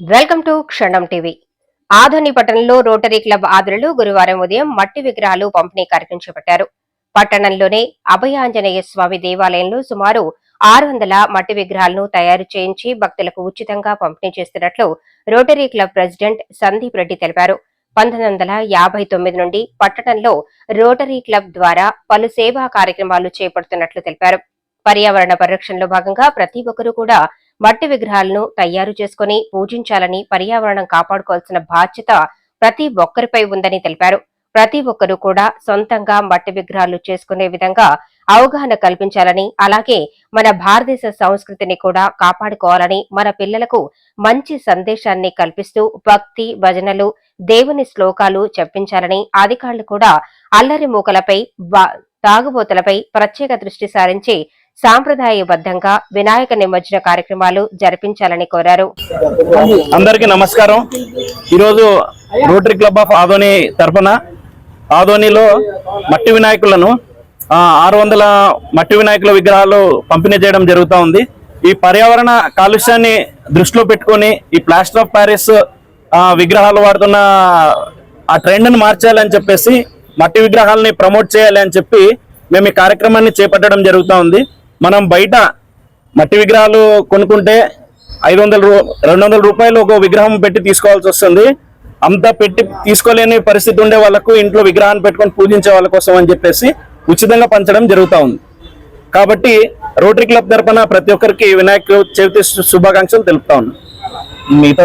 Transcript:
Welcome to Kshanam TV. Adoni పట్టణంలో rotary club ఆదులు గురువారం ఉదయం మట్టి విగ్రహాలు పంపిణీ కార్యక్రమం చేపట్టారు. పట్టణంలోనే అభయాంజనేయ స్వామి దేవాలయంలో సుమారు ఆరు వందల మట్టి విగ్రహాలను తయారు చేయించి భక్తులకు ఉచితంగా పంపిణీ చేస్తున్నట్లు rotary club president Sandeep Reddy తెలిపారు. పంతొమ్మిది వందల యాభై తొమ్మిది నుండి పట్టణంలో రోటరీ క్లబ్ ద్వారా పలు సేవా కార్యక్రమాలు చేపడుతున్నట్లు తెలిపారు. పర్యావరణ పరిరక్షణలో భాగంగా ప్రతి ఒక్కరూ కూడా మట్టి విగ్రహాలను తయారు చేసుకుని పూజించాలని పర్యావరణం కాపాడుకోవాల్సిన బాధ్యత ప్రతి ఒక్కరిపై ఉందని తెలిపారు. ప్రతి ఒక్కరూ కూడా సొంతంగా మట్టి విగ్రహాలు చేసుకునే విధంగా అవగాహన కల్పించాలని అలాగే మన భారతదేశ సంస్కృతిని కూడా కాపాడుకోవాలని మన పిల్లలకు మంచి సందేశాన్ని కల్పిస్తూ భక్తి భజనలు దేవుని శ్లోకాలు చెప్పించాలని అధికారులు కూడా అల్లరి మూకలపై బా- తాగుబోతులపై ప్రత్యేక దృష్టి సారించి సాంప్రదాయబద్ధంగా వినాయక నిమజ్జన కార్యక్రమాలు జరిపించాలని కోరారు. అందరికీ నమస్కారం. ఈరోజు రోటరీ క్లబ్ ఆఫ్ ఆదోని తరఫున ఆదోనిలో మట్టి వినాయకులను ఆరు వందల మట్టి వినాయకుల విగ్రహాలు పంపిణీ చేయడం జరుగుతూ ఉంది. ఈ పర్యావరణ కాలుష్యాన్ని దృష్టిలో పెట్టుకొని ఈ ప్లాస్టర్ ఆఫ్ ప్యారిస్ విగ్రహాలు వాడుతున్న ఆ ట్రెండ్ని మార్చాలని చెప్పేసి మట్టి విగ్రహాలని ప్రమోట్ చేయాలి అని చెప్పి మేము ఈ కార్యక్రమాన్ని చేపట్టడం జరుగుతూ ఉంది. మనం బయట మట్టి విగ్రహాలు కొనుక్కుంటే ఐదు వందల రూ రెండు వందల రూపాయలు ఒక విగ్రహం పెట్టి తీసుకోవాల్సి వస్తుంది. అంతా పెట్టి తీసుకోలేని పరిస్థితి ఉండే వాళ్ళకు ఇంట్లో విగ్రహాన్ని పెట్టుకొని పూజించే వాళ్ళ కోసం అని చెప్పేసి ఉచితంగా పంచడం జరుగుతూ ఉంది. కాబట్టి రోటరీ క్లబ్ తరపున ప్రతి ఒక్కరికి వినాయక చవితి శుభాకాంక్షలు తెలుపుతా ఉన్నాను మిగతా